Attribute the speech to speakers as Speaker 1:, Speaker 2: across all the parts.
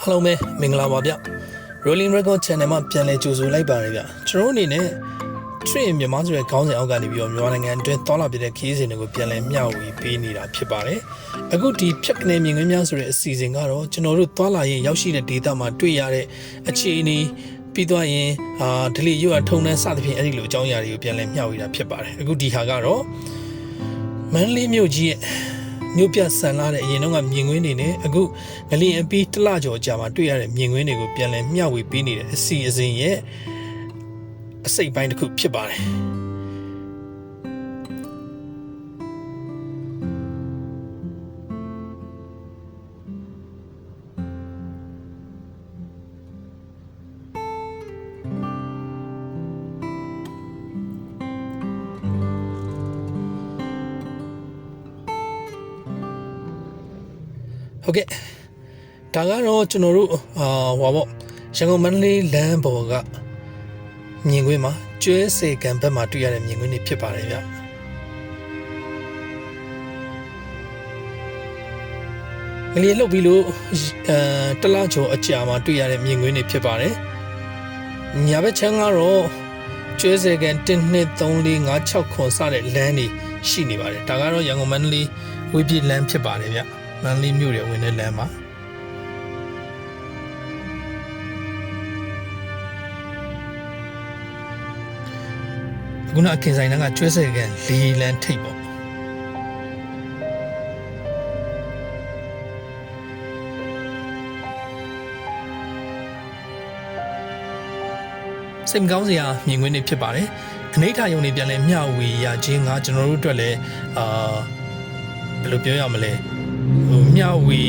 Speaker 1: အားလုံးပဲမင်္ဂလာပါဗျ Rolling Record Channel မှာပြန်လည်ကြိုဆိုလိုက်ပါတယ်ဗျကျွန်တော်တို့အနေနဲ့ Train မြန်မာဆိုတဲ့ခေါင်းစဉ်အောက်ကနေပြီးတော့မြန်မာနိုင်ငံအတွင်းသွားလာပြတဲ့ခရီးစဉ်တွေကိုပြန်လည်မျှဝေပေးနေတာဖြစ်ပါတယ်အခုဒီဖြတ်ကနေမြင်ကွင်းများဆိုတဲ့အစီအစဉ်ကတော့ကျွန်တော်တို့သွားလာရင်ရောက်ရှိတဲ့ဒေတာမှာတွေ့ရတဲ့အခြေအနေပြီးသွားရင်အာဒလီရွတ်အထုံနှန်းစသဖြင့်အဲ့ဒီလိုအကြောင်းအရာတွေကိုပြန်လည်မျှဝေတာဖြစ်ပါတယ်အခုဒီဟာကတော့မန္တလေးမြို့ကြီးရဲ့ မြို့ပြဆန်လာတဲ့အရင်တော့ကမြင်ကွင်းတွေနဲ့အခုငလျင်အပီးတစ်လကျော်ကြာမှာတွေ့ရတဲ့မြင်ကွင်းတွေကိုပြန်လည်မျှဝေပေးနေတဲ့အစီအစဉ်ရဲ့အစိတ်ပိုင်းတစ်ခုဖြစ်ပါတယ် ဟုတ်ကဲ့ဒါကတော့ကျွန်တော်တို့အာဟောပေါ့ရန်ကုန်မန္တလေးလမ်းပေါ်ကမြင်ကွင်းမှာကျွဲစေကံဘက်မှာတွေ့ရတဲ့မြင်ကွင်းတွေဖြစ်ပါတယ်ဗျငလျင်လှုပ်ပြီးလို့အဲတလားကျော်အကြာမှာတွေ့ရတဲ့မြင်ကွင်းတွေဖြစ်ပါတယ်ညာဘက်ချမ်းကတော့ကျွဲစေကံ1 2 3 4 5 6ခွန်စတဲ့လမ်းတွေရှိနေပါတယ်ဒါကတော့ရန်ကုန်မန္တလေးဝေးပြေးလမ်းဖြစ်ပါတယ်ဗျ မန္တလေးမြို့ရဲ့ဝင်တဲ့လမ်းမှာခုနအခင်ဆိုင်တန်းကကျွဲစေကန်လေးလန်းထိပ်ပေါ့စိတ်မကောင်းစရာမြင်ကွင်းတွေဖြစ်ပါတယ်အနိဋ္ဌာယုံတွေပြန်လဲမျှဝေရခြင်းကကျွန်တော်တို့အတွက်လည်းအာဘယ်လိုပြောရမလဲဟို မျှဝေ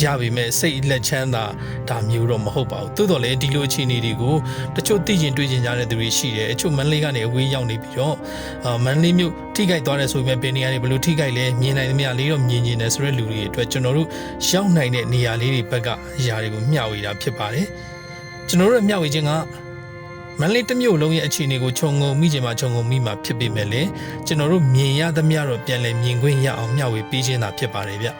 Speaker 1: ရပေမဲ့စိတ်လက်ချမ်းသာဒါမျိုးတော့မဟုတ်ပါဘူးသို့တော်လည်းဒီလိုအခြေအနေတွေကိုတချို့သိကျင်တွေ့ကျင်ကြတဲ့သူတွေရှိတယ်အချို့မန္တလေးကနေအဝေးရောက်နေပြီးတော့အာမန္တလေးမြို့ထိခိုက်သွားတယ်ဆိုပေမဲ့ဘယ်နေရာတွေဘယ်လိုထိခိုက်လဲမြင်နိုင်သမျှလေးတော့မြင်ကျင်တယ်ဆိုတဲ့လူတွေအတွက်ကျွန်တော်တို့ရောက်နိုင်တဲ့နေရာလေးတွေဘက်ကအရာတွေကိုမျှဝေတာဖြစ်ပါတယ်ကျွန်တော်တို့ရဲ့မျှဝေခြင်းကမန္တလေးတစ်မြို့လုံးရဲ့အခြေအနေကိုခြုံငုံမိချင်မှခြုံငုံမိမှာဖြစ်ပေမဲ့လည်းကျွန်တော်တို့မြင်ရသမျှတော့ပြန်လည်မြင်ခွင့်ရအောင်မျှဝေပေးခြင်းသာဖြစ်ပါတယ်ဗျ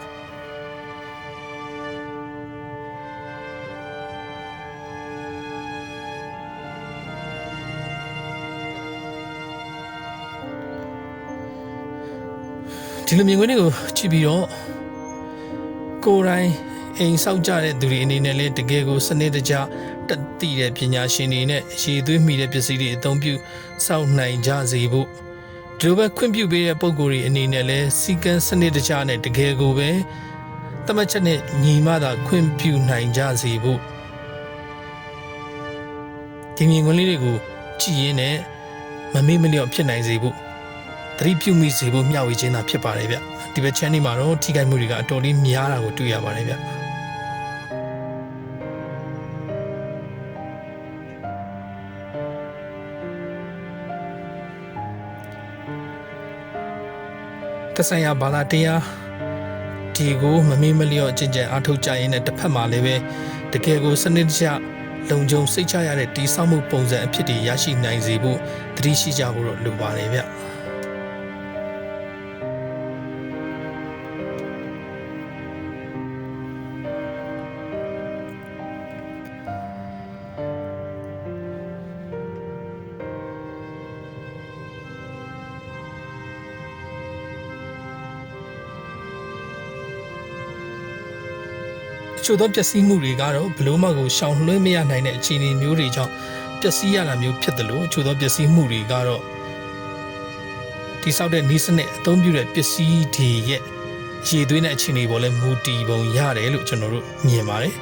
Speaker 1: ဒီလိုမြင်ခွင့်တွေကိုကြည့်ပြီးတော့ကိုယ်တိုင်အိမ်ဆောက်ကြတဲ့သူတွေအနေနဲ့လည်းတကယ်ကိုစနစ်တကျတက်တည်တဲ့ပညာရှင်တွေနဲ့ရည်သွေးမိတဲ့ပစ္စည်းတွေအသုံးပြုစောင့်နိုင်ကြစေဖို့ဒီလိုပဲခွင့်ပြုပေးတဲ့ပုံကိုယ်တွေအနေနဲ့လည်းစီကံစနစ်တကျနဲ့တကယ်ကိုပဲတမတ်ချက်နဲ့ညီမသာခွင့်ပြုနိုင်ကြစေဖို့ဒီမြင်ကွင်းလေးတွေကိုကြည်ရင်းနဲ့မမေ့မလျော့ဖြစ်နိုင်စေဖို့ သတိပြုမိစေဖို့မျှဝေခြင်းသာဖြစ်ပါတယ်ဗျဒီဘက် channel မှာတော့ထိခိုက်မှုတွေကအတော်လေးများတာကိုတွေ့ရပါတယ်ဗျတဆိုင်ရာဘာသာတရားဒီကိုမမေ့မလျော့ကြင်ကြံအားထုတ်ကြရင်းနဲ့တစ်ဖက်မှာလည်းပဲတကယ်ကိုစနစ်တကျလုံခြုံစိတ်ချရတဲ့တီးဆောက်မှုပုံစံအဖြစ်တွေရရှိနိုင်စေဖို့တတိရှိကြဖို့တော့လိုပါတယ်ဗျ ချို့သောပျက်စီးမှုတွေကတော့ဘလို့မှကိုရှောင်လွှဲမရနိုင်တဲ့အခြေအနေမျိုးတွေကြောင့်ပျက်စီးရတာမျိုးဖြစ်တယ်လို့အချို့သောပျက်စီးမှုတွေကတော့တိဆောက်တဲ့နီးစနစ်အသုံးပြုတဲ့ပစ္စည်းတွေရဲ့ရေသွင်းတဲ့အခြေအနေပေါ်လဲမူတည်ပုံရတယ်လို့ကျွန်တော်တို့မြင်ပါတယ်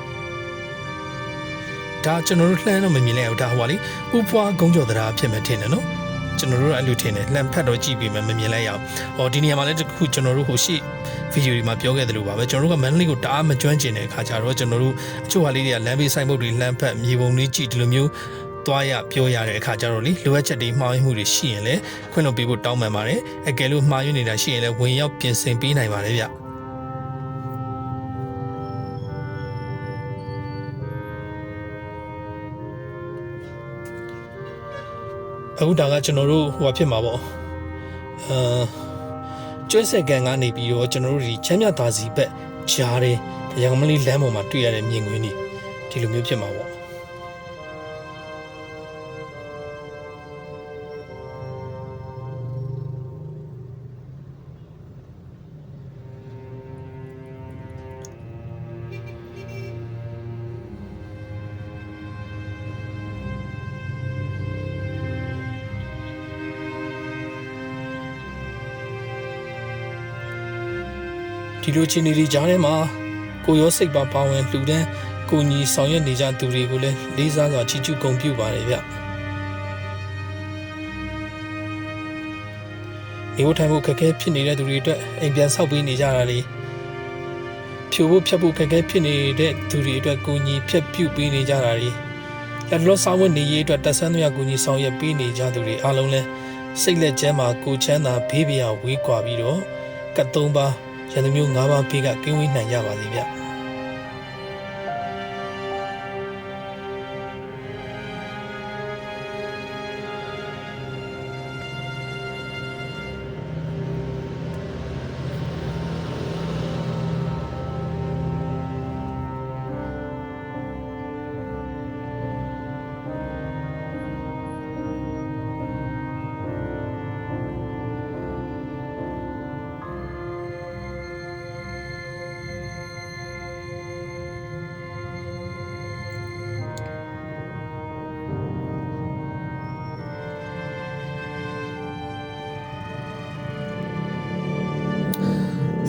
Speaker 1: ဒါကျွန်တော်တို့လှမ်းတော့မမြင်လိုက်ဘူးဒါဟိုပါလေဥပွားကုန်းကျော်တရားဖြစ်မှထင်တယ်နော် ကျွန်တော်တို့အဲ့လိုထင်တယ်လှမ်းဖက်တော့ကြည့်ပြီးမှမမြင်လိုက်ရအောင်။ဟောဒီနေရာမှာလည်းတစ်ခုကျွန်တော်တို့ဟိုရှိဗီဒီယိုတွေမှာပြောခဲ့သလိုပါပဲကျွန်တော်တို့ကမန္တလေးကိုတအားမကျွမ်းကျင်တဲ့အခါကျတော့ကျွန်တော်တို့အချို့ဟာလေးတွေကလမ်းဘေးဆိုင်ဘုတ်တွေလှမ်းဖက်မြေပုံလေးကြည့်ဒီလိုမျိုးသွားရပြောရတဲ့အခါကျတော့လေလိုအပ်ချက်တွေမှားယွင်းမှုတွေရှိရင်လည်းခွင့်လွှတ်ပေးဖို့တောင်းပန်ပါတယ်။အကယ်လို့မှားယွင်းနေတာရှိရင်လည်းဝင်ရောက်ပြင်ဆင်ပေးနိုင်ပါတယ်ဗျ။ အခုဒါကကျွန်တော်တို့ဟိုဟာဖြစ်မှာပေါ့အာကျွဲဆက်ကန်ကနေပြီးတော့ကျွန်တော်တို့ဒီချမ်းမြသာစီဘက်ဂျားတဲ့ရန်ကုန်မလေးလမ်းပေါ်မှာတွေ့ရတဲ့မြင်ကွင်းတွေဒီလိုမျိုးဖြစ်မှာပေါ့ ဒီလိုချင်းနေကြားထဲမှာကိုရောစိတ်ပါပါဝင်လှူဒန်းကိုညီဆောင်ရွက်နေကြသူတွေကိုလည်းလေးစားစွာချီးကျူးဂုဏ်ပြုပါတယ်ဗျနေဝထိုင်ဖို့ခက်ခဲဖြစ်နေတဲ့သူတွေအတွက်အိမ်ပြန်ဆောက်ပေးနေကြတာလေဖြိုဖို့ဖြတ်ဖို့ခက်ခဲဖြစ်နေတဲ့သူတွေအတွက်ကိုညီဖြတ်ပြုတ်ပေးနေကြတာလေလက်လောဆောင်ဝင်နေရေးအတွက်တက်ဆန်းတွေကကိုညီဆောင်ရွက်ပေးနေကြသူတွေအားလုံးလဲစိတ်လက်ကျမ်းမှာကိုချမ်းသာဘေးပရာဝေးကွာပြီးတော့ကတ်သုံးပါး ရန်သူမျိုး၅ပါးဖေးကကင်းဝေးနိုင်ကြပါစေဗျ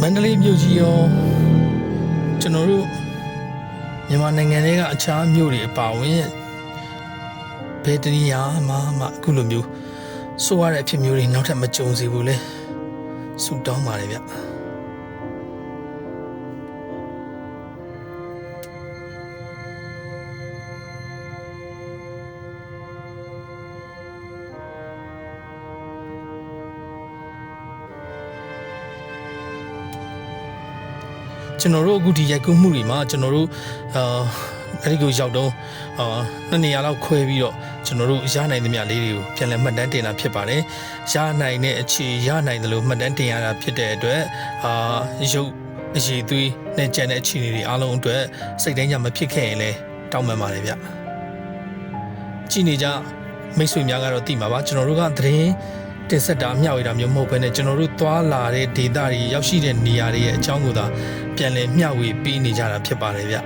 Speaker 1: န္တလေးမြို့ကြီးရောကျွန်တော်တို့မြန်မာနိုင်ငံတွေကအခြားမြို့တွေအပါအဝင်ဘယ်တရီယာမှမအခုလိုမျိုးဆိုရတဲ့အဖြစ်မျိုးတွေနောက်ထပ်မကြုံစေဘူးလေဆုတောင်းပါတယ်ဗျ ကျွန်တော်တို့အခုဒီရိုက်ကူးမှုတွေမှာကျွန်တော်တို့အာအဲ့ဒီကိုရောက်တော့အာနှစ်နေရာလောက်ခွဲပြီးတော့ကျွန်တော်တို့ရနိုင်သမျှလေးတွေကိုပြန်လည်မှတ်တမ်းတင်တာဖြစ်ပါတယ်ရနိုင်တဲ့အခြေရနိုင်တယ်လို့မှတ်တမ်းတင်ရတာဖြစ်တဲ့အတွက်အာရုပ်အရေးသွေးနဲ့ကြံတဲ့အခြေအနေတွေအားလုံးအတွက်စိတ်တိုင်းကြမဖြစ်ခဲ့ရင်လည်းတောင်းပန်ပါတယ်ဗျကြည်နေကြမိတ်ဆွေများကတော့သိမှာပါကျွန်တော်တို့ကသတင်းတင်ဆက်တာမျှဝေတာမျိုးမဟုတ်ဘဲနဲ့ကျွန်တော်တို့သွားလာတဲ့ဒေတာတွေရောက်ရှိတဲ့နေရာတွေရဲ့အကြောင်းကိုသာ ပြန်လည်မျှဝေပေးနေကြတာဖြစ်ပါတယ်ဗျ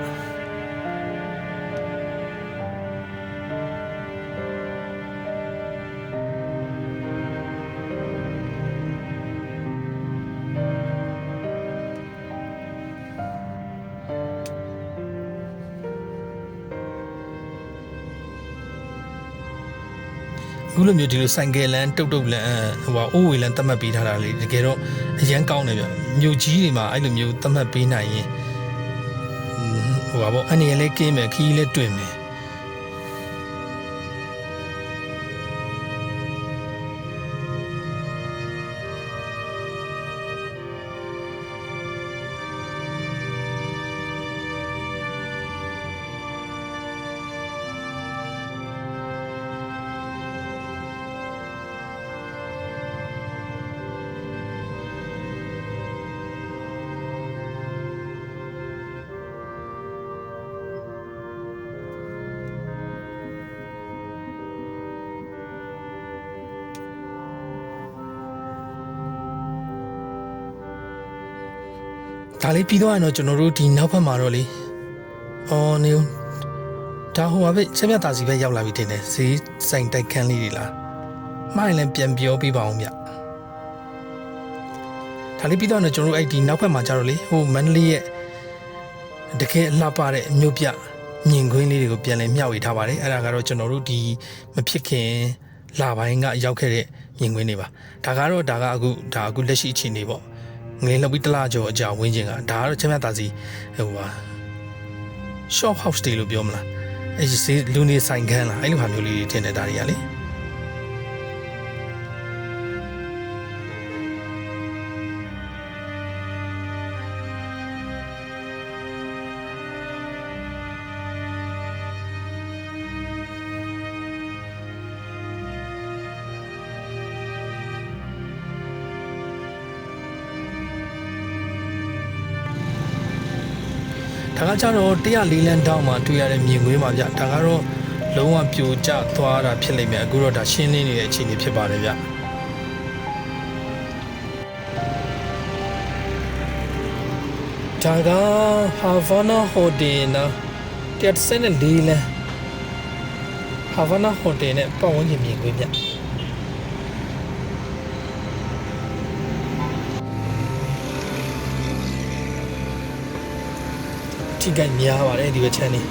Speaker 1: အခုလိုမျိုးဒီလိုဆိုင်ကယ်လန်တုတ်တုတ်လန်ဟိုဟာအိုးဝေလန်သတ်မှတ်ပေးထားတာလေတကယ်တော့အရန်ကောင်းတယ်ဗျမြို့ကြီးတွေမှာအဲ့လိုမျိုးသတ်မှတ်ပေးနိုင်ရင်ဟိုဟာပေါ့အနေရလဲကင်းမယ်ခီးလဲတွင်မယ် ဒါလေးပြီးတော့ရင်တော့ကျွန်တော်တို့ဒီနောက်ဘက်မှာတော့လေအော်နေဦးဒါဟိုပါပဲချက်မြတ်သားစီပဲရောက်လာပြီတင်တယ်ဈေးဆိုင်တိုက်ခန်းလေးတွေလားမှားရင်လည်းပြန်ပြောပြပါအောင်ဗျဒါလေးပြီးတော့ရင်ကျွန်တော်တို့အဲ့ဒီနောက်ဘက်မှာကျတော့လေဟိုမန္တလေးရဲ့တကယ်အလှပတဲ့မြို့ပြမြင်ကွင်းလေးတွေကိုပြန်လည်မျှဝေထားပါတယ်အဲ့ဒါကတော့ကျွန်တော်တို့ဒီမဖြစ်ခင်လာပိုင်းကရောက်ခဲ့တဲ့မြင်ကွင်းတွေပါဒါကတော့ဒါကအခုဒါအခုလက်ရှိအခြေအနေပေါ့ ငွေလောက်ပြီးတစ်လားကျော်အကြာဝင်းချင်းကဒါကတော့ချင်းမြတ်သားစီဟိုပါ shop house တွေလို့ပြောမလားအဲ့ဒီစေးလူနေဆိုင်ခန်းလားအဲ့လိုဟာမျိုးလေးတွေထင်တယ်ဒါတွေကလေ ကကြတော့104လမ်းတောင်းမှာတွေ့ရတဲ့မြင်ကွင်းပါဗျဒါကတော့လုံးဝပြိုကျသွားတာဖြစ်လိမ့်မယ်အခုတော့ဒါရှင်းလင်းနေတဲ့အခြေအနေဖြစ်ပါတယ်ဗျဒါကဟာဗာနာဟိုတယ်နာ104လမ်းဟာဗာနာဟိုတယ်နဲ့ပတ်ဝန်းကျင်မြင်ကွင်းဗျ ထိခိုက်များပါတယ်ဒီဘက်ချမ်းနေဒ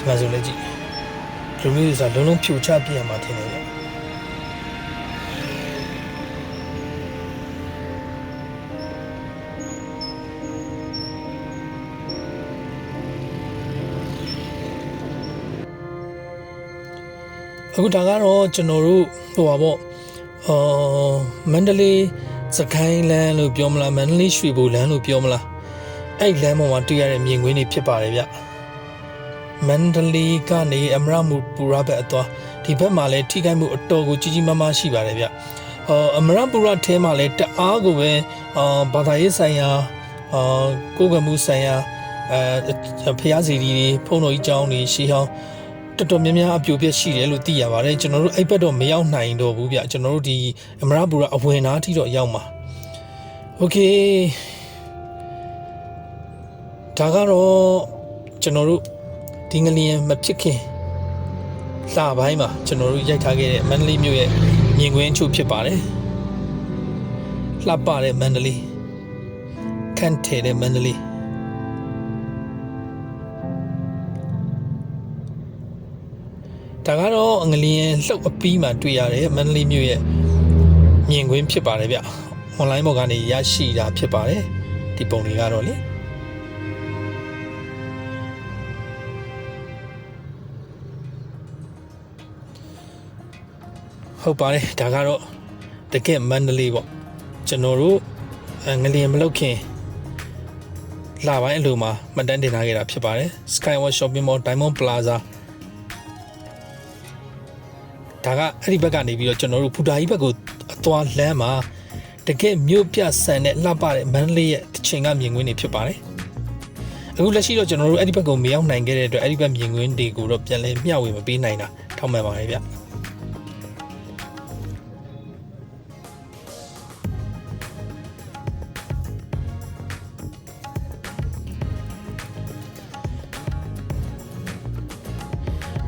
Speaker 1: ီမှာဆိုလည်းကြည့်လူမျိုးတွေဆိုလုံးလုံးဖြိုချပြရမှာထင်တယ်ဗျ အခုဒါကတော့ကျွန်တော်တို့ဟိုပါပေါ့အာမန္တလေးစကိုင်းလန်းလို့ပြောမလားမန္တလေးရွှေဘိုလန်းလို့ပြောမလားအဲ့လမ်းပေါ်မှာတွေ့ရတဲ့မြင်ကွင်းတွေဖြစ်ပါတယ်ဗျမန္တလေးကနေအမရမူပူရဘက်အသွားဒီဘက်မှာလည်းထိခိုက်မှုအတော်ကိုကြီးကြီးမားမားရှိပါတယ်ဗျအာအမရပူရထဲမှာလည်းတအားကိုပဲအာဘာသာရေးဆိုင်ရာအာကိုယ်ကမှုဆိုင်ရာအဲဖျားစီတွေဖုန်းတော်ကြီးကျောင်းတွေရှေးဟောင်း တော်တော်များများအပြိုပြက်ရှိတယ်လို့သိရပါတယ်ကျွန်တော်တို့အဲ့ဘက်တော့မရောက်နိုင်တော့ဘူးဗျကျွန်တော်တို့ဒီအမရပူရအဝင်နာအထိတော့ရောက်မှာโอเคဒါကတော့ကျွန်တော်တို့ဒီငလျင်မဖြစ်ခင်လပိုင်းမှာကျွန်တော်တို့ရိုက်ထားခဲ့တဲ့မန္တလေးမြို့ရဲ့မြင်ကွင်းအချို့ဖြစ်ပါတယ်လှပတဲ့မန္တလေးခန့်ထည်တဲ့မန္တလေး ဒါကတော့အင်္ဂလီယန်လှုပ်အပီးမှာတွေ့ရတယ်မန္တလေးမြို့ရဲ့မြင်ကွင်းဖြစ်ပါတယ်ဗျ။ online ပေါ်ကနေရရှိတာဖြစ်ပါတယ်ဒီပုံတွေကတော့လေဟုတ်ပါတယ်ဒါကတော့တကယ်မန္တလေးပေါ့ကျွန်တော်တို့အင်္ဂလီယန်မလုပ်ခင်လာပိုင်းအလိုမှာမှတ်တမ်းတင်ထားခဲ့တာဖြစ်ပါတယ် Skyward Shopping Mall Diamond Plaza ဒါကအဲ့ဒီဘက်ကနေပြီးတော့ကျွန်တော်တို့ဘူတာကြီးဘက်ကိုအသွားလမ်းမှာတကယ်မြို့ပြဆန်တဲ့လှပတဲ့မန္တလေးရဲ့တချင်ကမြင်ကွင်းတွေဖြစ်ပါတယ်အခုလက်ရှိတော့ကျွန်တော်တို့အဲ့ဒီဘက်ကိုမရောက်နိုင်ခဲ့တဲ့အတွက်အဲ့ဒီဘက်မြင်ကွင်းတွေကိုတော့ပြန်လဲမျှဝေမပေးနိုင်တာထောက်မှန်ပါတယ်ဗျတ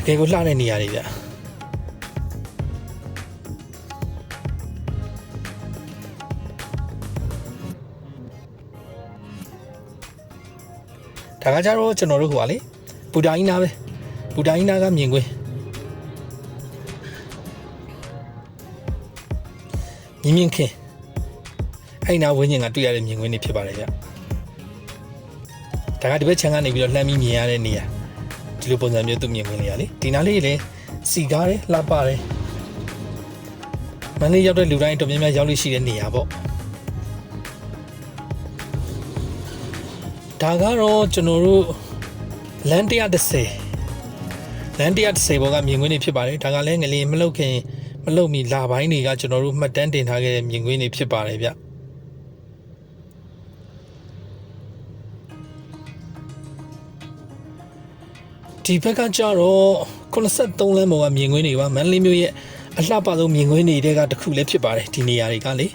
Speaker 1: ကယ်ကိုလှတဲ့နေရာတွေဗျ ဒါကကြတော့ကျွန်တော်တို့ဟိုပါလေဘူတာကြီးနာပဲဘူတာကြီးနာကမြင်ကွင်းမြင်မြင်ခင်အဲ့နာဝင်းကျင်ကတွေ့ရတဲ့မြင်ကွင်းတွေဖြစ်ပါတယ်ဗျဒါကဒီဘက်ခြမ်းကနေပြီးတော့လှမ်းပြီးမြင်ရတဲ့နေရာဒီလိုပုံစံမျိုးသူမြင်ကွင်းလေးရလေဒီနားလေးလည်းစီကားတယ်လှပတယ်မန္တလေးရောက်တဲ့လူတိုင်းတော်များများရောက်လို့ရှိတဲ့နေရာပေါ့ ဒါကတော့ကျွန်တော်တို့လန်130လန်130ဘောကမြင်ကွင်းတွေဖြစ်ပါတယ်ဒါကလည်းငလျင်မလုတ်ခင်မလုတ်မီလာပိုင်းတွေကကျွန်တော်တို့မှတ်တမ်းတင်ထားခဲ့တဲ့မြင်ကွင်းတွေဖြစ်ပါတယ်ဗျဒီဘက်ကကြတော့83လမ်းပေါ်ကမြင်ကွင်းတွေပါမန္တလေးမြို့ရဲ့အလှပဆုံးမြင်ကွင်းတွေကတစ်ခုလည်းဖြစ်ပါတယ်ဒီနေရာတွေကလေ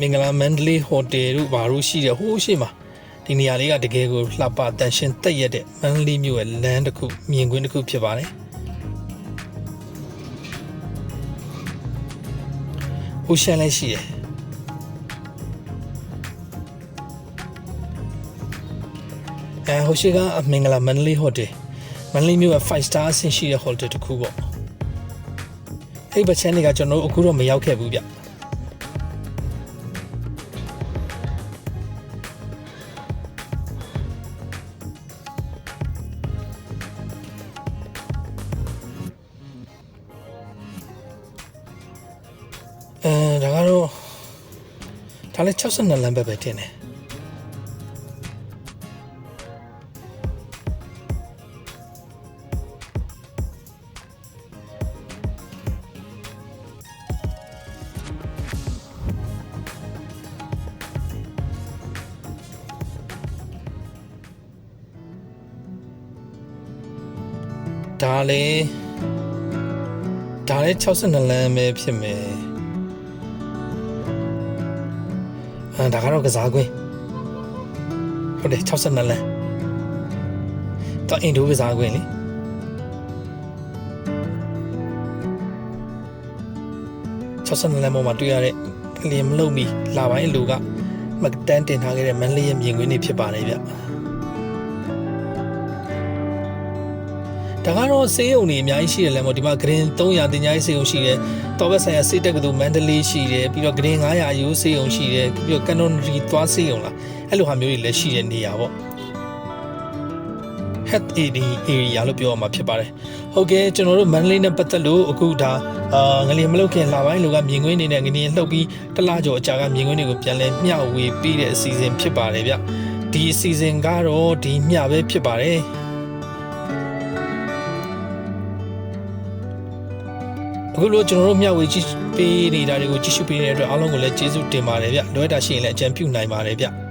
Speaker 1: မင်္ဂလာမန္တလေးဟိုတယ်တို့ဘာလို့ရှိတယ်ဟိုးရှိမှာဒီနေရာလေးကတကယ်ကိုလှပတန်ရှင်းတက်ရက်တဲ့မန္တလေးမြို့ရဲ့လမ်းတစ်ခုမြင်ကွင်းတစ်ခုဖြစ်ပါတယ်ဟိုရှန်လည်းရှိတယ်အဲဟိုရှိကမင်္ဂလာမန္တလေးဟိုတယ်မန္တလေးမြို့ရဲ့5 star အဆင့်ရှိတဲ့ဟိုတယ်တစ်ခုပေါ့အဲ့ဘချန်တွေကကျွန်တော်တို့အခုတော့မရောက်ခဲ့ဘူးဗျ လည်း62လမ်းပဲပဲတင်တယ်ဒါလည်းဒါလည်း62လမ်းပဲဖြစ်မယ် အဲဒါကတော့ကစားကွင်းဟုတ်တယ်62လမ်းတော့အင်ဒိုကစားကွင်းလေ62လမ်းပေါ်မှာတွေ့ရတဲ့လျင်မလုံမီလာပိုင်းလူကမကတန်းတင်ထားခဲ့တဲ့မန်လေးရဲ့မြင်ကွင်းတွေဖြစ်ပါတယ်ဗျ ဒါကတော့စေးုံတွေအများကြီးရှိတယ်လဲမို့ဒီမှာဂရင်300တင်ကြားရေးစေးုံရှိတယ်တော်ဘက်ဆိုင်ရာစေးတက်ကတူမန္တလေးရှိတယ်ပြီးတော့ဂရင်900အယူစေးုံရှိတယ်ပြီးတော့ကန်နွန်ရီသွားစေးုံလားအဲ့လိုဟာမျိုးတွေလည်းရှိတဲ့နေရာပေါ့ head AD area လို့ပြောရမှာဖြစ်ပါတယ်။ဟုတ်ကဲ့ကျွန်တော်တို့မန္တလေးနဲ့ပတ်သက်လို့အခုဒါအာငလျင်မလုတ်ခင်လာပိုင်းလူကမြင်ကွင်းနေနဲ့ငလျင်လှုပ်ပြီးတစ်လကျော်အကြာကမြင်ကွင်းတွေကိုပြန်လဲမျှဝေပေးတဲ့အစီအစဉ်ဖြစ်ပါတယ်ဗျ။ဒီအစီအစဉ်ကတော့ဒီမျှပဲဖြစ်ပါတယ်။ အခုလိုကျွန်တော်တို့မျှဝေကြည့်ပေးနေတာတွေကိုကြည့်ရှုပေးနေတဲ့အတွက်အားလုံးကိုလည်းကျေးဇူးတင်ပါတယ်ဗျ။လွှဲတာရှိရင်လည်းအကြံပြုနိုင်ပါတယ်ဗျ။